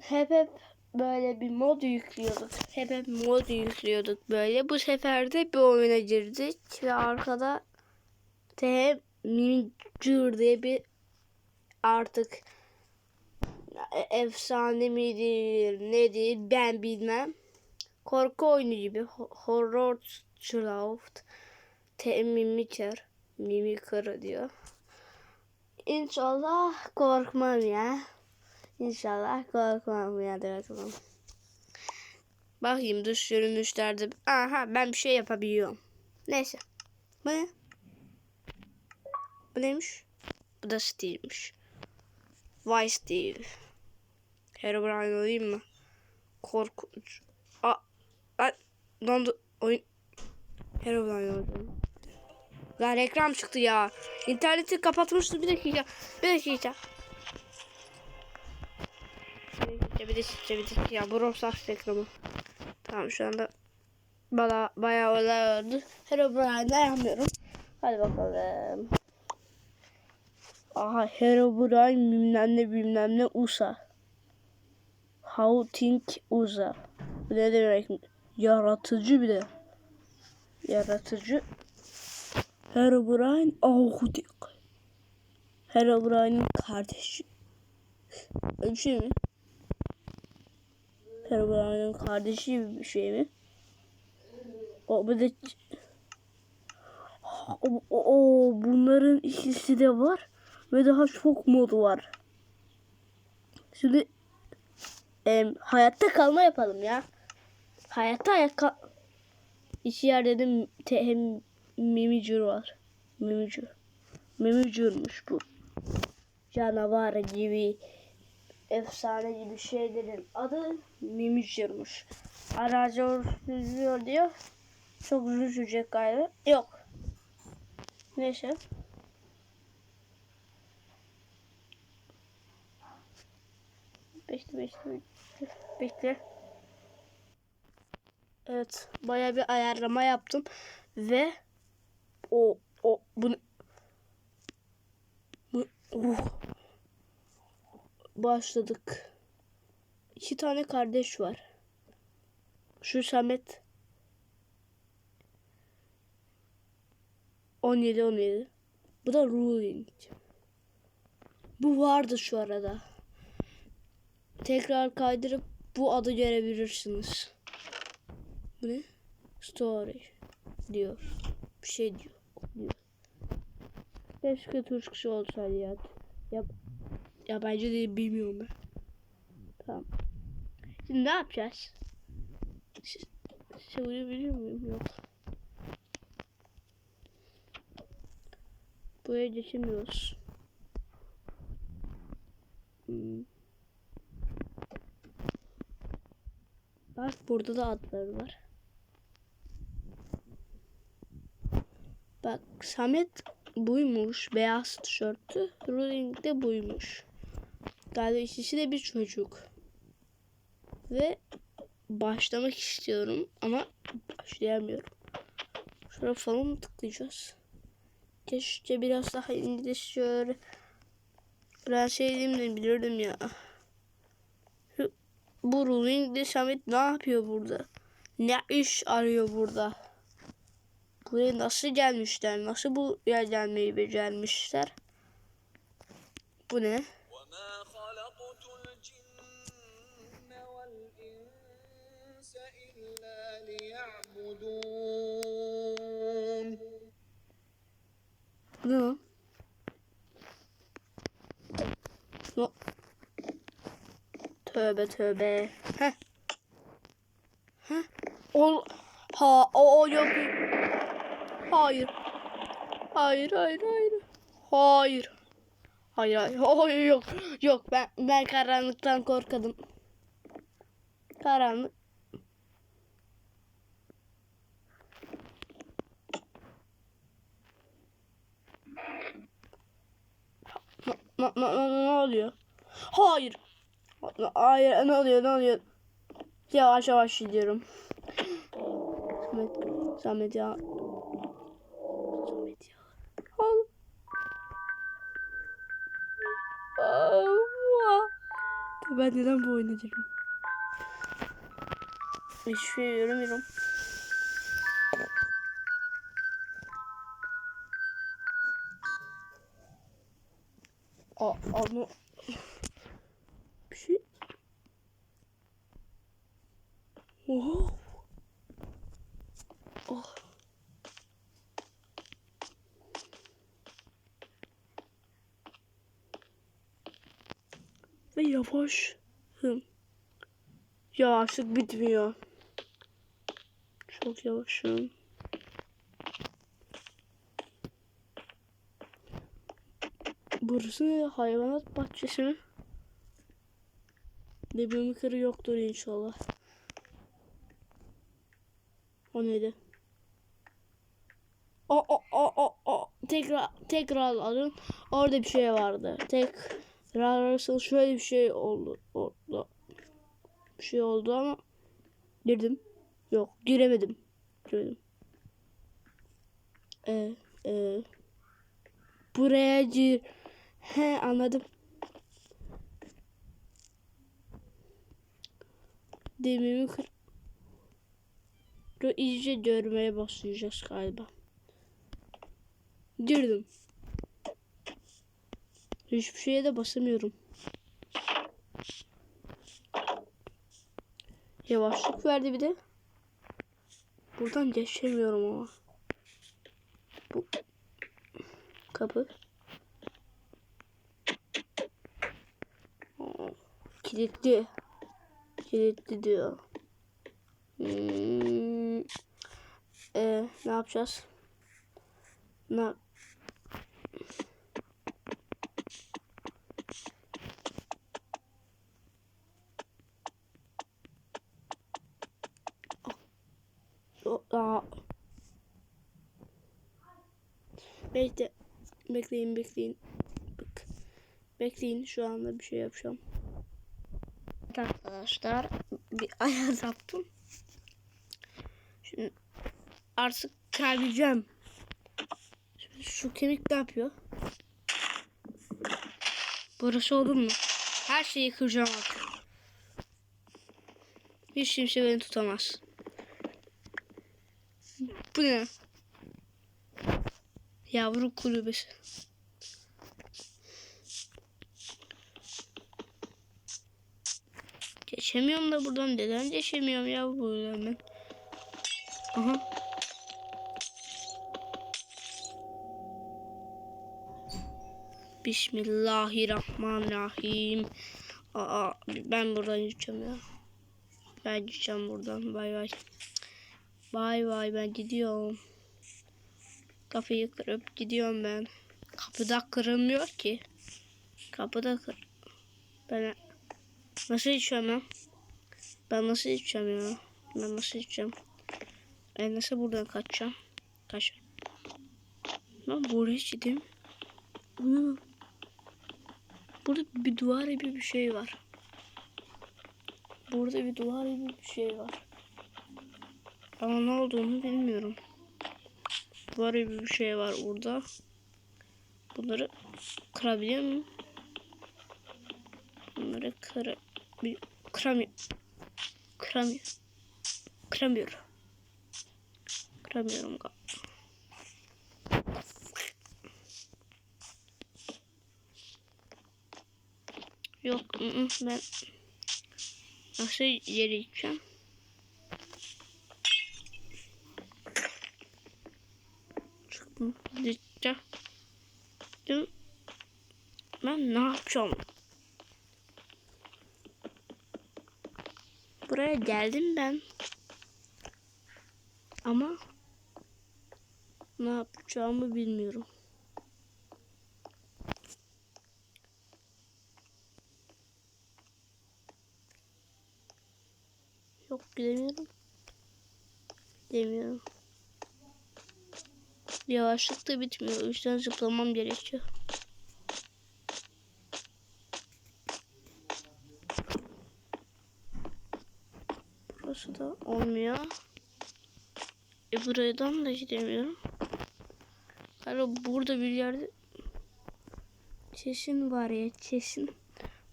Hep hep böyle bir mod yüklüyorduk. Hep hep mod yüklüyorduk böyle. Bu sefer de bir oyuna girdik ve arkada TM Miniature diye bir artık e- efsane midir nedir ben bilmem. Korku oyunu gibi ho- horror Cloud Mimiker Mimiker diyor. İnşallah korkmam ya. İnşallah korkmam ya de bakalım. Bakayım dış görünüşlerde. Aha ben bir şey yapabiliyorum. Neyse. Bu ne? Bu neymiş? Bu da Steve'miş. Vay Steve. Herobrine olayım mı? Korkunç. Aa, lan dondu oyun. Herobrine oldum. Lan reklam çıktı ya. İnterneti kapatmıştım bir dakika. Bir dakika. Bir dakika bir dakika bir dakika. Ya bu Roblox reklamı. Tamam şu anda bana bayağı olay oldu. Herobrine'de yapmıyorum. Hadi bakalım. Aha Herobrine bilmem ne bilmem ne USA. How think USA. Bu ne demek? Yaratıcı bir de. Yaratıcı. Herobrine Ahudik. Herobrine'in kardeşi. Öyle bir şey mi? Herobrine'in kardeşi gibi bir şey mi? O bir de o, o, bunların ikisi de var ve daha çok mod var. Şimdi em, hayatta kalma yapalım ya. Hayatta hayatta İki yerde de te- hem mimicur var. Mimicur. Mimicurmuş bu. Canavar gibi efsane gibi şeylerin adı mimicurmuş. Aracı sürüyor diyor. Çok sürecek galiba. Yok. Neyse. Bekle bekle. Bekle. Evet, baya bir ayarlama yaptım ve o o bu oh. başladık. İki tane kardeş var. Şu Samet 17 17. Bu da Ruling. Bu vardı şu arada. Tekrar kaydırıp bu adı görebilirsiniz. Bu ne? Story diyor. Bir şey diyor. Keşke Türkçe olsaydı ya. Ya, yabancı değil bilmiyorum ben. Tamam. Şimdi ne yapacağız? Söyleyebiliyor muyum? Yok. Buraya geçemiyoruz. Hmm. Bak burada da adları var. Bak Samet buymuş. Beyaz tişörtü. Ruling de buymuş. Galiba ikisi de bir çocuk. Ve başlamak istiyorum ama başlayamıyorum. Şuraya falan mı tıklayacağız? Keşke biraz daha İngilizce öğren. Öğrenseydim de bilirdim ya. Bu Ruling Samet ne yapıyor burada? Ne iş arıyor burada? Buraya nasıl gelmişler? Nasıl bu yer gelmeyi becermişler? Bu ne? Bu ne lan? No. Tövbe tövbe. Heh. Heh. Ol. Ha. O, o yok. Hayır. Hayır hayır hayır. Hayır. Hayır hayır. Hayır yok. Yok ben ben karanlıktan korkadım. Karanlık. Ne, ne, ne, ne oluyor? Hayır. Hayır ne oluyor ne oluyor? Yavaş yavaş gidiyorum. Samet, Samet ya. Ben neden bu girdim? Hiçbir şey göremiyorum. Aa, ama bir şey. Oha. Oh. Ve yavaş. Hım. Yavaşlık bitmiyor. Çok yavaşım. Burası ne? Hayvanat bahçesi mi? Debimin kırı yoktur inşallah. O neydi? O o o o o tekrar tekrar alın. Orada bir şey vardı. Tekrar arasında şöyle bir şey oldu. Oldu. Bir şey oldu ama girdim. Yok giremedim. Giremedim. Ee, e, buraya gir. He anladım. Demimi kır. İyice görmeye başlayacağız galiba. Girdim. Hiçbir şeye de basamıyorum. Yavaşlık verdi bir de. Buradan geçemiyorum ama. Bu kapı. Kilitli. Kilitli diyor. Hmm. Ee, ne yapacağız? Ne O- Aa. Bekle. Bekleyin bekleyin. Bak. Bekleyin şu anda bir şey yapacağım. Arkadaşlar bir ayar yaptım. Şimdi artık kaybedeceğim. Şimdi şu kemik ne yapıyor? Burası oldu mu? Her şeyi kıracağım artık. Hiç kimse beni tutamaz. Bu ne? Yavru kulübesi. Geçemiyorum da buradan. Neden geçemiyorum ya buradan ben? Aha. Bismillahirrahmanirrahim. Aa, ben buradan gideceğim ya. Ben gideceğim buradan. Bay bay. Bay bay ben gidiyorum. Kafayı kırıp gidiyorum ben. Kapıda kırılmıyor ki. Kapıda kır. Ben nasıl içeceğim ya? Ben nasıl içeceğim ya? Ben nasıl içeceğim? Ben nasıl buradan kaçacağım? Kaç. Ben buraya gideyim. Burada bir duvar gibi bir şey var. Burada bir duvar gibi bir şey var. Ama ne olduğunu bilmiyorum. Duvar gibi bir şey var burada. Bunları kırabiliyor muyum? Bunları kır kıramıyorum. Kıramıyorum. Kıramıyorum. Kıramıyorum galiba. Yok ben nasıl yere gideceğim? Dün ben ne yapacağım? Buraya geldim ben. Ama ne yapacağımı bilmiyorum. Yok gidemiyorum. Gidemiyorum. Yavaşlık da bitmiyor. O yüzden zıplamam gerekiyor. Burası da olmuyor. E buradan da gidemiyorum. Galiba burada bir yerde kesin var ya kesin.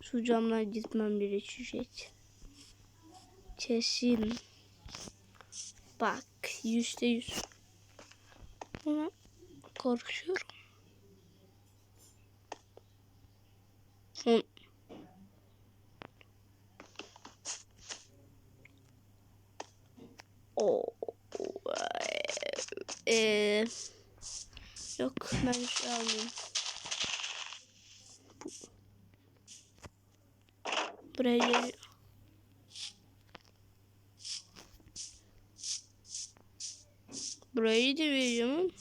Şu camdan gitmem gerekecek. Kesin. Bak yüzde yüz. Ama korkuyorum. Hı. O eee yok ben şey almayayım. Bu. Buraya Burayı da vereceğim.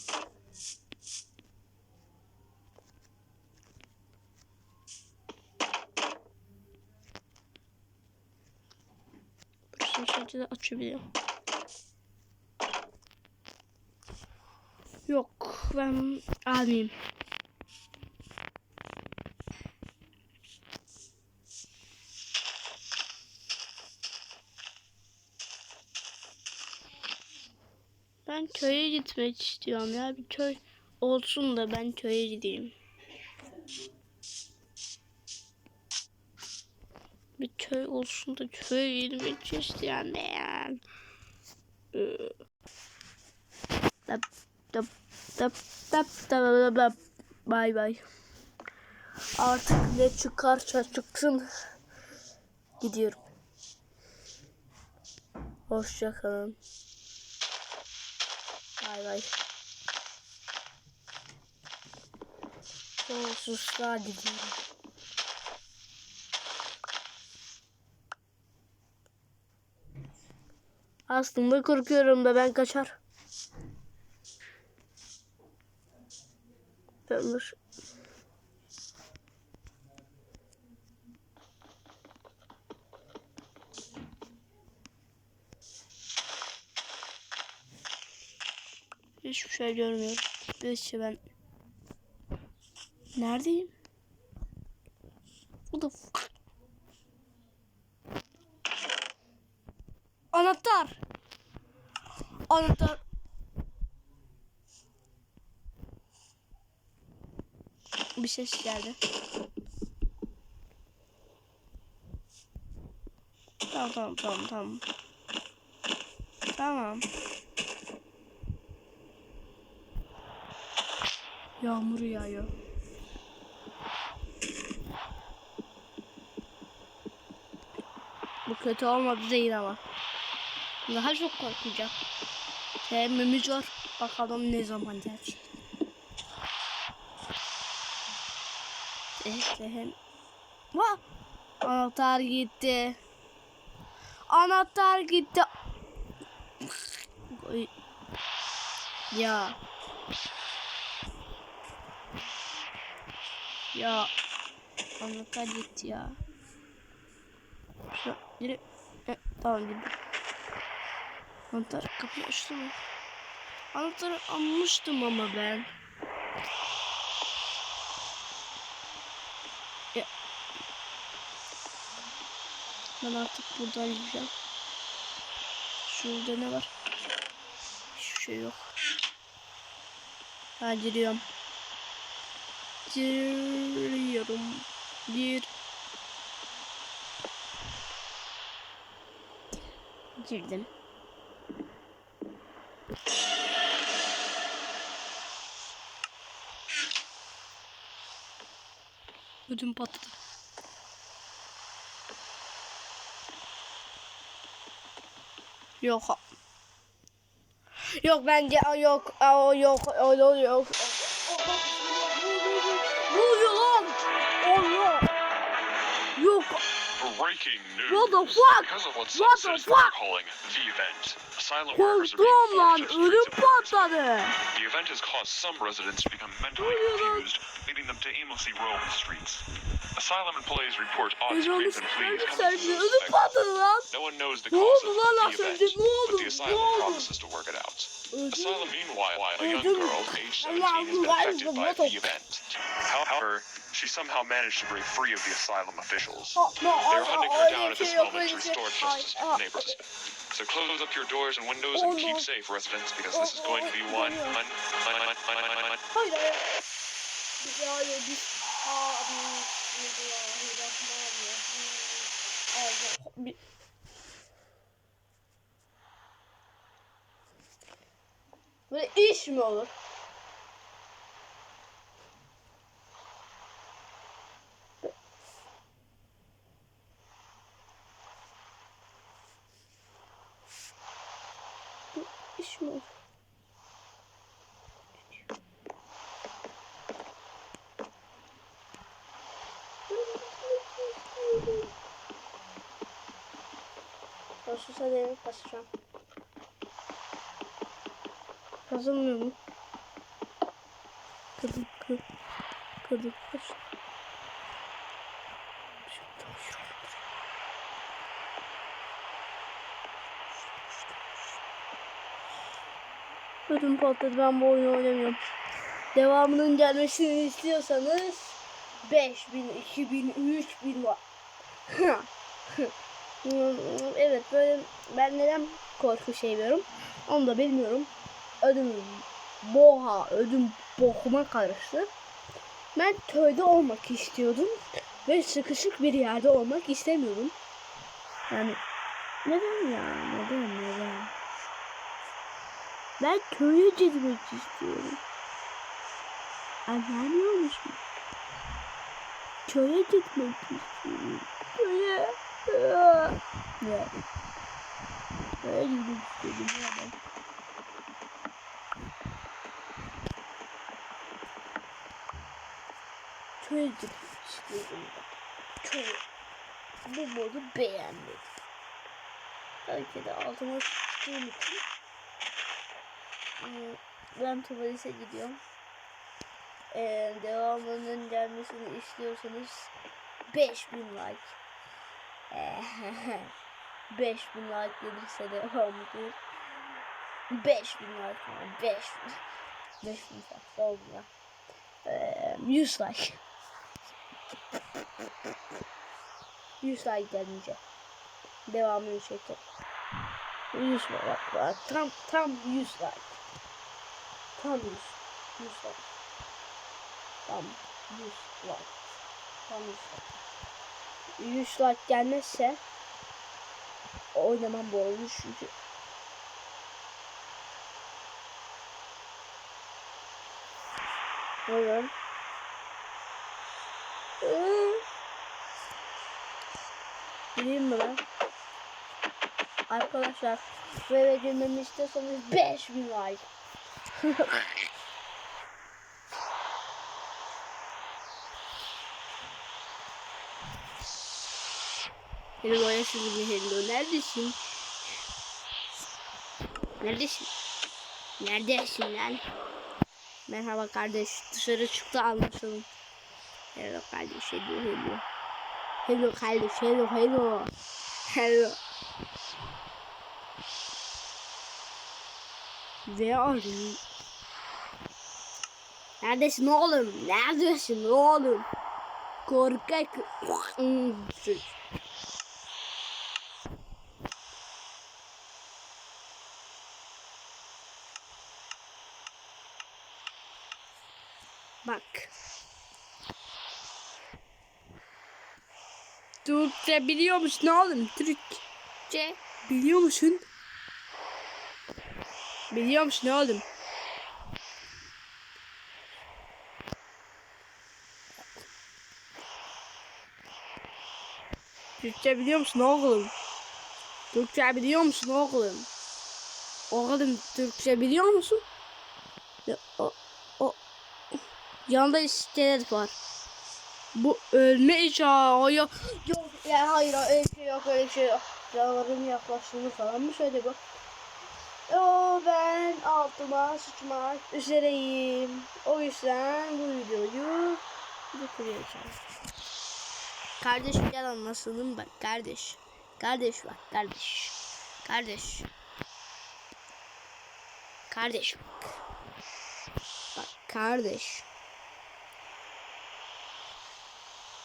Burası sadece de açabiliyorum. Yok ben almayayım. Ben köye gitmek istiyorum ya. Bir köy olsun da ben köye gideyim. Bir köy olsun da köye gitmek istiyorum ben. Tap tap tap tap tap tap Bay bay. Artık ne çıkarsa çıksın. Gidiyorum. Hoşça kalın. Bay bay. Sonsuzluğa gidiyorum. Aslında korkuyorum da ben kaçar. Dur. Hiçbir şey görmüyorum. Neyse ben neredeyim? Bu da Anahtar. Anahtar. Bir ses geldi. Tamam tamam tamam tamam. Tamam. Yağmur yağıyor. Bu kötü olmadı değil ama. Daha çok korkacağım. Sevmemiz var. Bakalım ne zaman gelecek. İşte hem... Vah! Anahtar gitti. Anahtar gitti. Ya. Ya. Anahtar gitti ya. Şu yürü. E, tamam gitti. Anahtar kapıyı açtı mı? Anahtarı almıştım ama ben. Ya. Ben artık buradan gideceğim. Şurada ne var? Hiçbir şey yok. Ha giriyorum. Giriyorum. Gir. Girdim. Ödüm patladı. Yok. Yok bence yok. Yok. O yok. yok. Breaking news. What the fuck? Because of what What the fuck? calling the event, asylum workers are being forced to Ödüm streets of Paris. patladı. The event has caused some residents to become mentally confused, leading them to aimlessly roam the streets. Asylum employees report odd screams and pleas coming from the Ödüm suspects. patladı lan. No one knows the cause of the event, önce? Ne oldu? but the asylum promises to work it out. Asylum, meanwhile, a young girl aged 17 Allah'ım, has been affected by the- event. However, she somehow managed to break free of the asylum officials. They are hunting her down at this moment to restore justice to the neighbors. So close up your doors and windows and keep safe, residents, because this is going to be one. one, one, one, one, one. Hayır. Böyle iş mi olur? Basacağım. Kazılmıyor mu? Kadın, kadın, kadın, kaç. Ödüm patladı ben bu oyunu oynamıyorum. Devamının gelmesini istiyorsanız 5000, 2000, 3000 var. Evet böyle ben neden korku seviyorum onu da bilmiyorum. Ödüm boğa, ödüm bokuma karıştı. Ben köyde olmak istiyordum ve sıkışık bir yerde olmak istemiyordum. Yani neden ya? Neden neden? Ben köye gitmek istiyorum. Anlamıyor musun? Köye gitmek istiyorum. Köye. Ne? İstiyorum ya ben. Köye gitmek istiyorum. Köye. Bu modu beğendim. Belki de altıma sıçtığım için Hmm, ben tuvalete gidiyorum. Ee, devamının gelmesini istiyorsanız 5000 like. Ee, 5000 like gelirse devamı gelir. 5000 like yani 5000. 5000 fazla oldu ya. Ee, 100 like. 100 like gelince devamını çekerim. 100 bak bak tam tam 100 like. Tam 100. 100 like. Tam 100 like. Tam 100 like. 100 like gelmezse oynamam bu oyunu çünkü Buyurun. Gireyim mi ben? Arkadaşlar eve girmemi istiyorsanız 5000 like. Hello nasılsın hello neredesin? Neredesin? Neredesin lan? Merhaba kardeş dışarı çıktı anlaşalım. Hello kardeş hello hello. Hello kardeş hello hello. Hello. Where are? Neredesin oğlum? Neredesin oğlum? Korkak. Bak. Türkçe biliyor musun oğlum? Türkçe biliyor musun? Biliyor musun oğlum? Türkçe biliyor musun oğlum? Türkçe biliyor musun oğlum? Oğlum Türkçe biliyor musun? Ya, o, yanında iskelet var. Bu ölme icabı. Yok, yok ya hayır öyle şey yok öyle şey yok. Canavarın yaklaştığını falan mı söyledi bu? Yo ben altıma sıçmak üzereyim. O yüzden bu videoyu bitireceğim. Kardeş gel anlasın bak kardeş. Kardeş bak kardeş. Kardeş. Kardeş bak. Bak kardeş.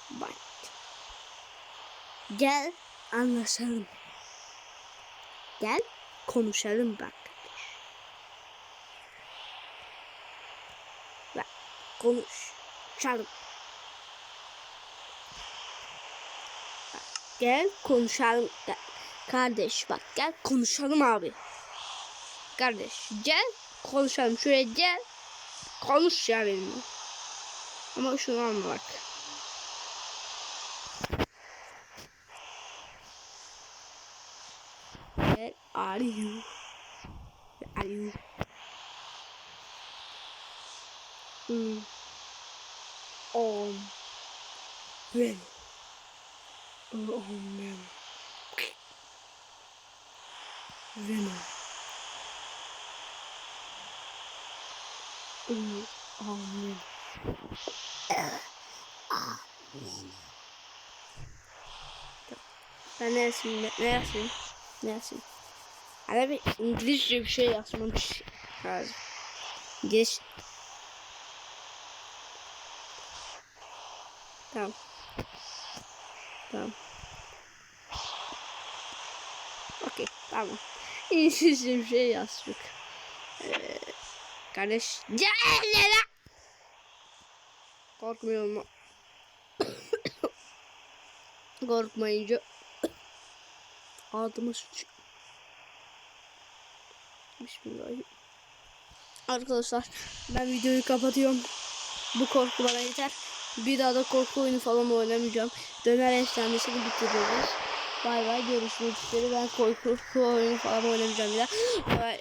Bak. Gel anlaşalım. Gel konuşalım bak. Bak konuşalım. Gel konuşalım. Gel. Kardeş bak gel konuşalım abi. Kardeş gel konuşalım. Şuraya gel. Konuş ya benimle. Ama şunu alma bak. Where are you? Where are you? Hmm. On. When? Oh, man. Venom. Mm, oh, man. Ben ne yazayım? Ne, ne yazayım? Ne yazayım? Hani bir İngilizce bir şey yazmamış lazım. İngiliz. Tamam. Tamam. Okey tamam. İngilizce bir şey yazdık. Ee, kardeş. Lan. Korkmuyorum. Korkmayınca sıç. Bismillahirrahmanirrahim. Arkadaşlar ben videoyu kapatıyorum. Bu korku bana yeter. Bir daha da korku oyunu falan oynamayacağım. Döner efsanesini bitiriyoruz. Bay bay görüşmek üzere. Ben korku oyunu falan oynamayacağım bir daha.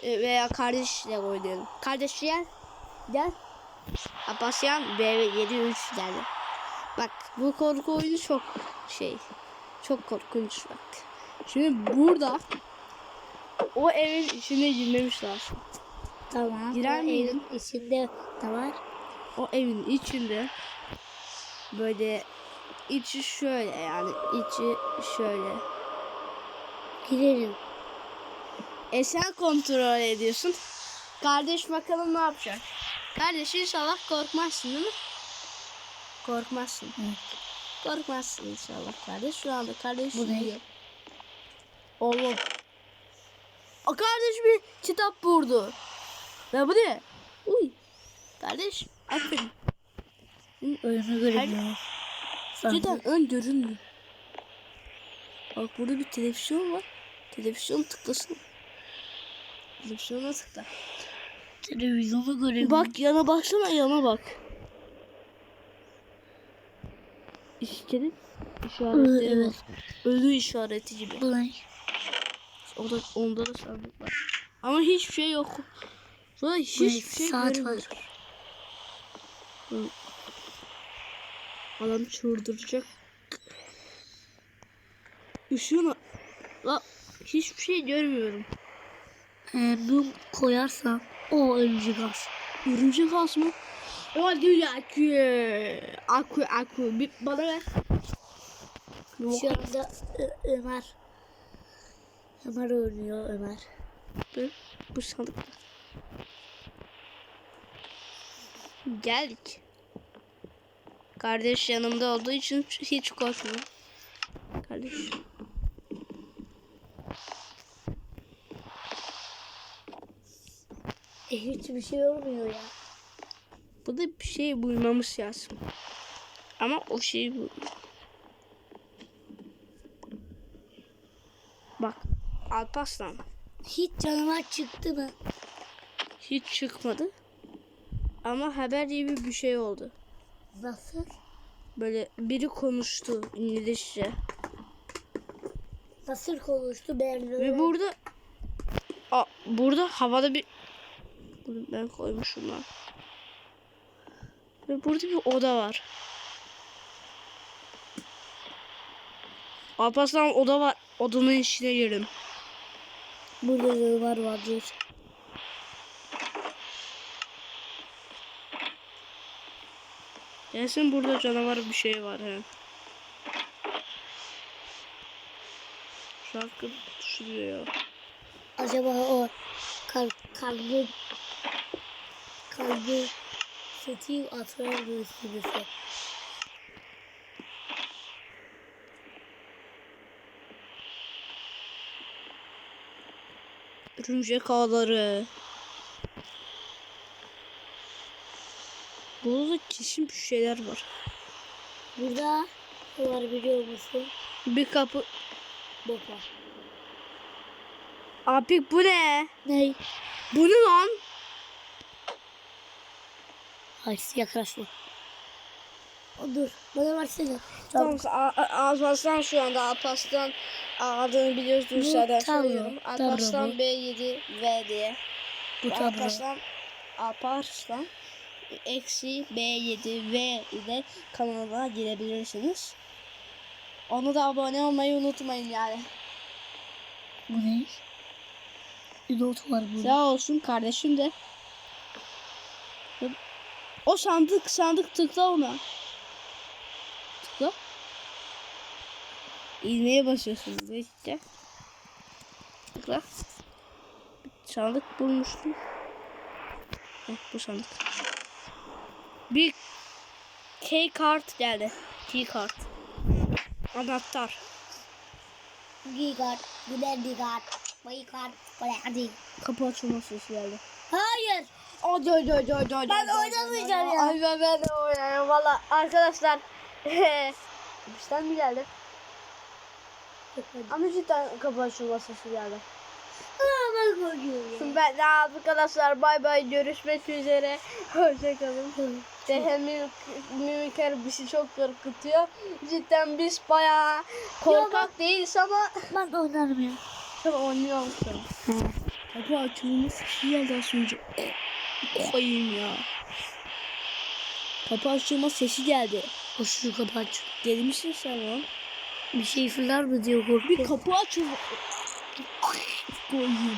Veya kardeşle oynayalım. Kardeş gel. Gel. Apasyan B73 geldi. Bak bu korku oyunu çok şey. Çok korkunç bak. Şimdi burada o evin içine girmemişler. Tamam. Girer miydin? içinde de var. O evin içinde böyle içi şöyle yani içi şöyle. Girerim. E sen kontrol ediyorsun. Kardeş bakalım ne yapacak. Kardeş inşallah korkmazsın değil mi? Korkmazsın. Evet. Korkmazsın inşallah kardeş. Şu anda kardeş Bu ne? yiyor. Oğlum. O kardeş bir kitap vurdu. Ya bu ne? Uy. Kardeş aferin. Önümü göremiyorum. Cidden ön görünmüyor. Bak burada bir televizyon var. Televizyon tıklasın. Televizyona tıkla. Televizyonu göremiyorum. Bak yana baksana yana bak. İşçinin işaretleri Evet. Ölü işareti gibi. Bu ne? O da, onda da sandık var. Ama hiçbir şey yok. Sonra Bu ne? hiçbir şey Saat var. göremiyorum. Hı. Adam çıldıracak. Işığına... La hiçbir şey görmüyorum. Ee, mum koyarsam o örümcek az. Örümcek ağası mı? O değil akü. Akü akü. Bir bana ver. Şu anda Ömer. Ömer oynuyor Ömer. Bu, bu sandık. Geldik. Kardeş yanımda olduğu için hiç korkmuyorum. Kardeş. E, hiçbir şey olmuyor ya. Bu da bir şey bulmamız lazım. Ama o şeyi bul. Bak. Alparslan. Hiç canavar çıktı mı? Hiç çıkmadı. Ama haber gibi bir şey oldu. Nasıl? Böyle biri konuştu İngilizce. Nasıl konuştu ben Ve burada Aa, burada havada bir Bunu ben koymuşum lan. Ve burada bir oda var. Alparslan oda var. Odanın içine girin. Burada Ömer vardır. Gelsin burada canavar bir şey var he. Şarkı düşürüyor ya. Acaba o kal kalbi kalbi seti atıyor birisi birisi. Örümcek ağları. Burada kesin bir şeyler var. Burada ne var biliyor musun? Bir kapı. Bok var. Abi bu ne? Ney? Bu ne lan? Ay yaklaşma. O dur. Bana versene. Tamam Alparslan şu anda Alparslan adını biliyorsunuz zaten söylüyorum. Alparslan bu. B7V diye. Bu. Alparslan Alparslan eksi B7V ile kanalına girebilirsiniz. Onu da abone olmayı unutmayın yani. Bu ne? Bir not var burada. Sağ olsun kardeşim de. O sandık sandık tıkla ona. İğneye basıyorsunuz işte. Tıkla. Sandık bulmuştum. Heh, bu sandık. Bir key kart geldi. Key kart. Anahtar. Gigar. Güler gigar. Bayıkar. Hadi. Kapı açılma sesi geldi. Hayır. Hadi hadi hadi hadi. hadi, Ben oynamayacağım ya. Ay ben, ben de oynayayım. Valla arkadaşlar. Bizden mi geldi? Ama cidden kapı açılma sesi geldi. Ben korkuyorum. Ben de arkadaşlar bay bay görüşmek üzere. Hoşçakalın. Dehem mimikler bizi çok korkutuyor. Cidden biz bayağı korkak değiliz ama Ben oynarım ya. sen oynuyor musun? Kapı açılmış sesi geldi az önce. Koyayım ya. Kapı açılma sesi geldi. O şu kapı aç. Deli misin sen lan? Bir şey fırlar mı diyor Bir korkuyorum. kapı açılma. Koyayım.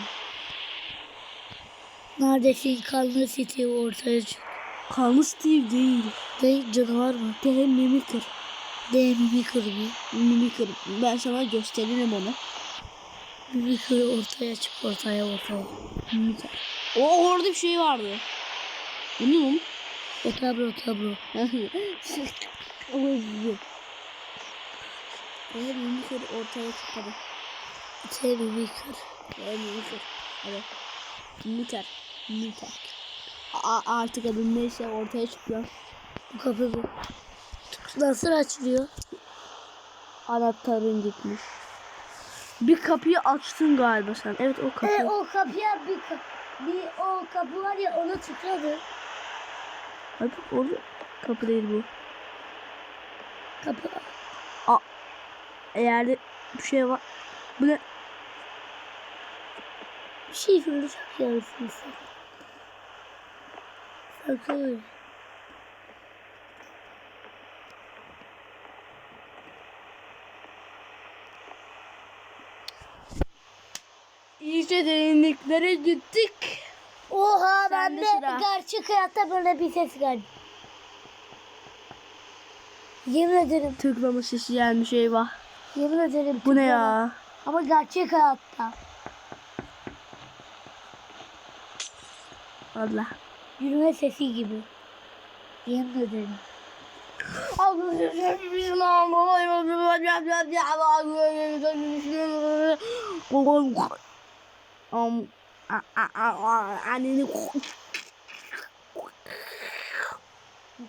Neredesin kanlı siti ortaya çık. Kanlı Steve değil. Ne canavar mı? Dehem mimikler. De mimikır mı? Mimikler. Ben sana gösteririm onu. Mimikır ortaya çık ortaya ortaya. Mimikler. O orada bir şey vardı. Bu ne oğlum? O tablo tablo. Dehem mimikler ortaya çıkmadı. Te mimikır. Dehem mimikler. Evet. Mimikler. A- artık adın neyse ortaya çıkıyor. Bu kapı bu. Nasıl açılıyor? Anahtarın gitmiş. Bir kapıyı açtın galiba sen. Evet o kapı. E, o kapıya bir, ka- bir o kapı var ya onu tıkladı. Abi orada kapı değil bu. Kapı. Eğer de bir şey var. Bu ne? Bir şey fırlayacak yarısın sen. Sakın. İyice derinliklere gittik. Oha ben de sıra. gerçek hayatta böyle bir ses geldi. Yemin ederim, Tıklama sesi gelmiş eyvah. Yemin ederim. Bu ne ya? Ama gerçek hayatta. Allah. Yürüme sesi gibi. Yemin ederim. Anneni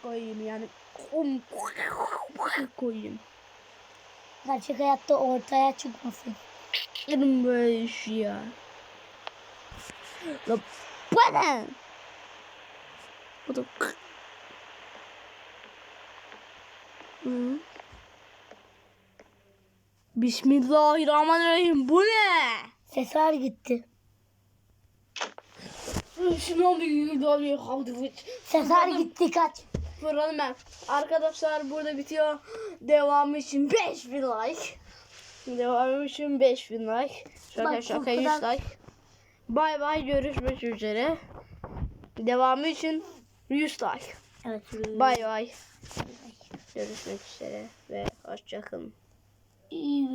koyayım yani koyayım. Gerçek hayatta ortaya çıkmasın. Benim böyle iş ya. La bana. Bu da Hı. Bismillahirrahmanirrahim. Bu ne? Sesler gitti. Şuna bir dalıyor. Sesler gitti kaç. Vuralım ben. Arkadaşlar burada bitiyor. Devamı için 5000 like. Devamı için 5000 like. Şaka Bak, şaka 100 korkudan- like. Bay bay görüşmek üzere. Devamı için 100 like. Evet. Bay bay. Görüşmek üzere ve hoşçakalın. İyi